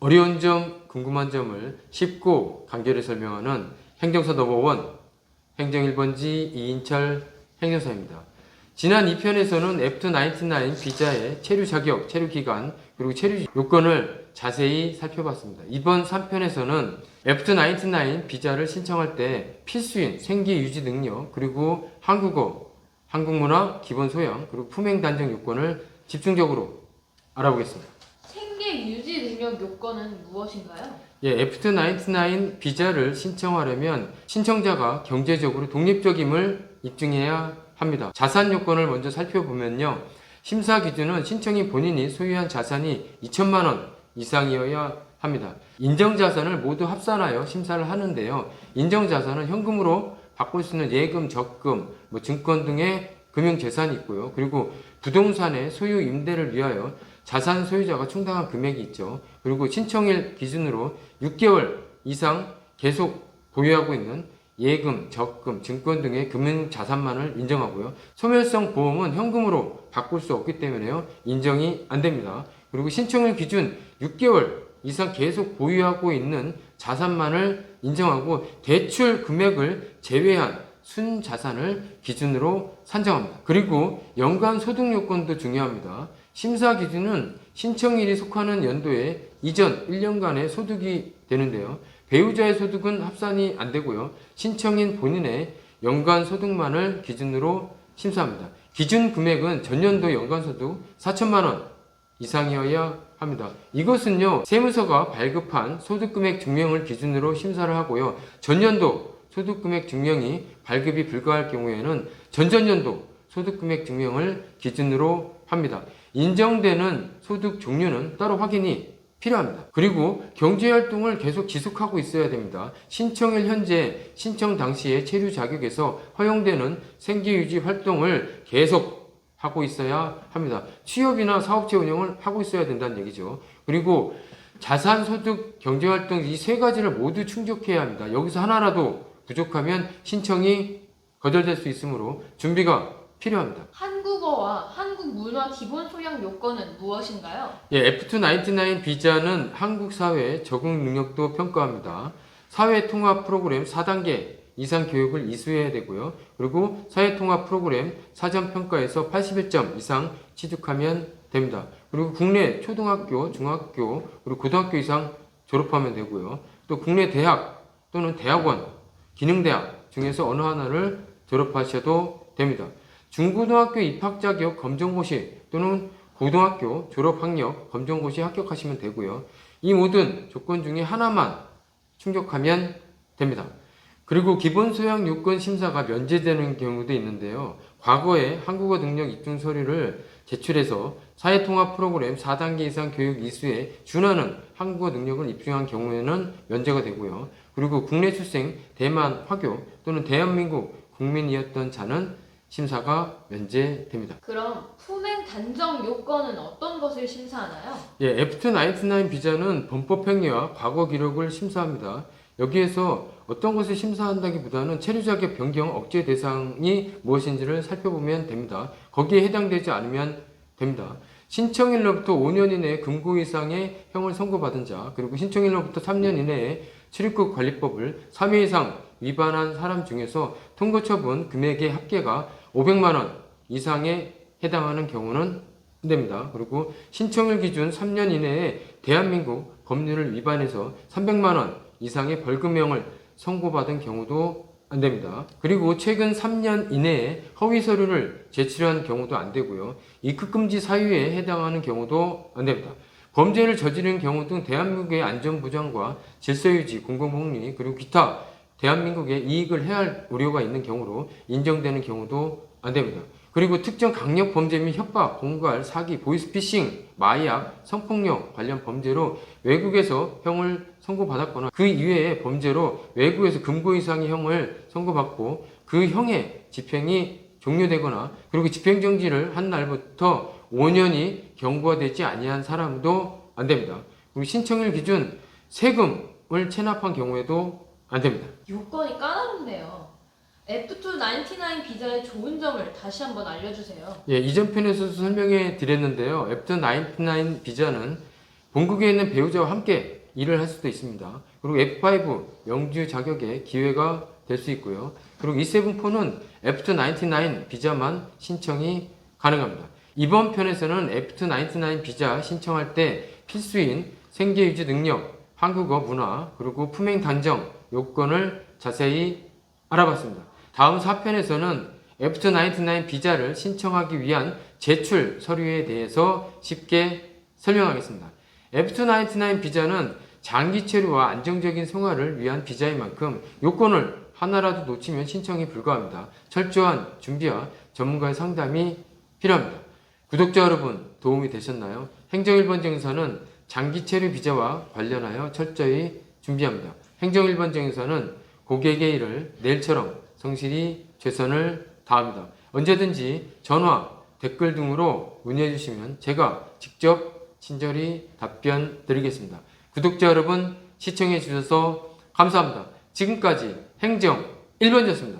어려운 점, 궁금한 점을 쉽고 간결히 설명하는 행정사 넘버원 행정 1번지 이인철 행정사입니다. 지난 2편에서는 F299 비자의 체류 자격, 체류 기간, 그리고 체류 요건을 자세히 살펴봤습니다. 이번 3편에서는 F299 비자를 신청할 때 필수인 생계 유지 능력, 그리고 한국어, 한국문화, 기본 소양, 그리고 품행 단정 요건을 집중적으로 알아보겠습니다. 생계 유지 능력 요건은 무엇인가요? 예, F299 비자를 신청하려면 신청자가 경제적으로 독립적임을 입증해야 합니다. 자산 요건을 먼저 살펴보면요. 심사 기준은 신청인 본인이 소유한 자산이 2천만 원 이상이어야 합니다. 인정 자산을 모두 합산하여 심사를 하는데요. 인정 자산은 현금으로 바꿀 수 있는 예금, 적금, 뭐 증권 등의 금융 재산이 있고요. 그리고 부동산의 소유 임대를 위하여 자산 소유자가 충당한 금액이 있죠. 그리고 신청일 기준으로 6개월 이상 계속 보유하고 있는 예금, 적금, 증권 등의 금융 자산만을 인정하고요. 소멸성 보험은 현금으로 바꿀 수 없기 때문에요. 인정이 안 됩니다. 그리고 신청일 기준 6개월 이상 계속 보유하고 있는 자산만을 인정하고 대출 금액을 제외한 순 자산을 기준으로 산정합니다. 그리고 연간 소득 요건도 중요합니다. 심사 기준은 신청일이 속하는 연도에 이전 1년간의 소득이 되는데요. 배우자의 소득은 합산이 안 되고요. 신청인 본인의 연간 소득만을 기준으로 심사합니다. 기준 금액은 전년도 연간 소득 4천만 원 이상이어야 합니다. 이것은요, 세무서가 발급한 소득금액 증명을 기준으로 심사를 하고요. 전년도 소득금액 증명이 발급이 불가할 경우에는 전전년도 소득금액 증명을 기준으로 합니다. 인정되는 소득 종류는 따로 확인이 필요합니다. 그리고 경제활동을 계속 지속하고 있어야 됩니다. 신청일 현재 신청 당시에 체류 자격에서 허용되는 생계유지 활동을 계속 하고 있어야 합니다. 취업이나 사업체 운영을 하고 있어야 된다는 얘기죠. 그리고 자산, 소득, 경제활동 이 세 가지를 모두 충족해야 합니다. 여기서 하나라도 부족하면 신청이 거절될 수 있으므로 준비가 필요합니다. 한국어와 한국 문화 기본 소양 요건은 무엇인가요? 예, F299 비자는 한국 사회 적응 능력도 평가합니다. 사회 통합 프로그램 4단계 이상 교육을 이수해야 되고요. 그리고 사회 통합 프로그램 사전 평가에서 81점 이상 취득하면 됩니다. 그리고 국내 초등학교, 중학교, 그리고 고등학교 이상 졸업하면 되고요. 또 국내 대학 또는 대학원, 기능대학 중에서 어느 하나를 졸업하셔도 됩니다. 중고등학교 입학 자격 검정고시 또는 고등학교 졸업 학력 검정고시 합격하시면 되고요. 이 모든 조건 중에 하나만 충족하면 됩니다. 그리고 기본 소양 요건 심사가 면제되는 경우도 있는데요. 과거에 한국어 능력 입증 서류를 제출해서 사회통합 프로그램 4단계 이상 교육 이수에 준하는 한국어 능력을 입증한 경우에는 면제가 되고요. 그리고 국내 출생 대만 화교 또는 대한민국 국민이었던 자는 심사가 면제됩니다. 그럼 품행 단정 요건은 어떤 것을 심사하나요? 예, F299 비자는 범법 행위와 과거 기록을 심사합니다. 여기에서 어떤 것을 심사한다기보다는 체류 자격 변경 억제 대상이 무엇인지를 살펴보면 됩니다. 거기에 해당되지 않으면 됩니다. 신청일로부터 5년 이내에 금고 이상의 형을 선고받은 자, 그리고 신청일로부터 3년 이내에 출입국 관리법을 3회 이상 위반한 사람 중에서 통고 처분 금액의 합계가 500만 원 이상에 해당하는 경우는 됩니다. 그리고 신청일 기준 3년 이내에 대한민국 법률을 위반해서 300만 원 이상의 벌금형을 선고받은 경우도 안 됩니다. 그리고 최근 3년 이내에 허위 서류를 제출한 경우도 안 되고요. 입국 금지 사유에 해당하는 경우도 안 됩니다. 범죄를 저지른 경우 등 대한민국의 안전보장과 질서유지, 공공복리 그리고 기타 대한민국에 이익을 해할 우려가 있는 경우로 인정되는 경우도 안 됩니다. 그리고 특정 강력 범죄 및 협박, 공갈, 사기, 보이스피싱, 마약, 성폭력 관련 범죄로 외국에서 형을 선고받았거나 그 이외의 범죄로 외국에서 금고 이상의 형을 선고받고 그 형의 집행이 종료되거나 그리고 집행정지를 한 날부터 5년이 경과 되지 아니한 사람도 안 됩니다. 그리고 신청일 기준 세금을 체납한 경우에도 안 됩니다. 요건이 까다롭네요. F299 비자의 좋은 점을 다시 한번 알려주세요. 예, 이전 편에서도 설명해 드렸는데요. F99 비자는 본국에 있는 배우자와 함께 일을 할 수도 있습니다. 그리고 F5 영주 자격의 기회가 될 수 있고요. 그리고 E7포는 F299 비자만 신청이 가능합니다. 이번 편에서는 F299 비자 신청할 때 필수인 생계유지 능력, 한국어 문화, 그리고 품행 단정 요건을 자세히 알아봤습니다. 다음 4편에서는 F299 비자를 신청하기 위한 제출 서류에 대해서 쉽게 설명하겠습니다. F299 비자는 장기 체류와 안정적인 생활을 위한 비자인 만큼 요건을 하나라도 놓치면 신청이 불가합니다. 철저한 준비와 전문가의 상담이 필요합니다. 구독자 여러분 도움이 되셨나요? 행정 1번 정서는 장기 체류 비자와 관련하여 철저히 준비합니다. 행정 1번 정서는 고객의 일을 내일처럼 성실히 최선을 다합니다. 언제든지 전화, 댓글 등으로 문의해 주시면 제가 직접 친절히 답변 드리겠습니다. 구독자 여러분 시청해 주셔서 감사합니다. 지금까지 행정 1번이었습니다.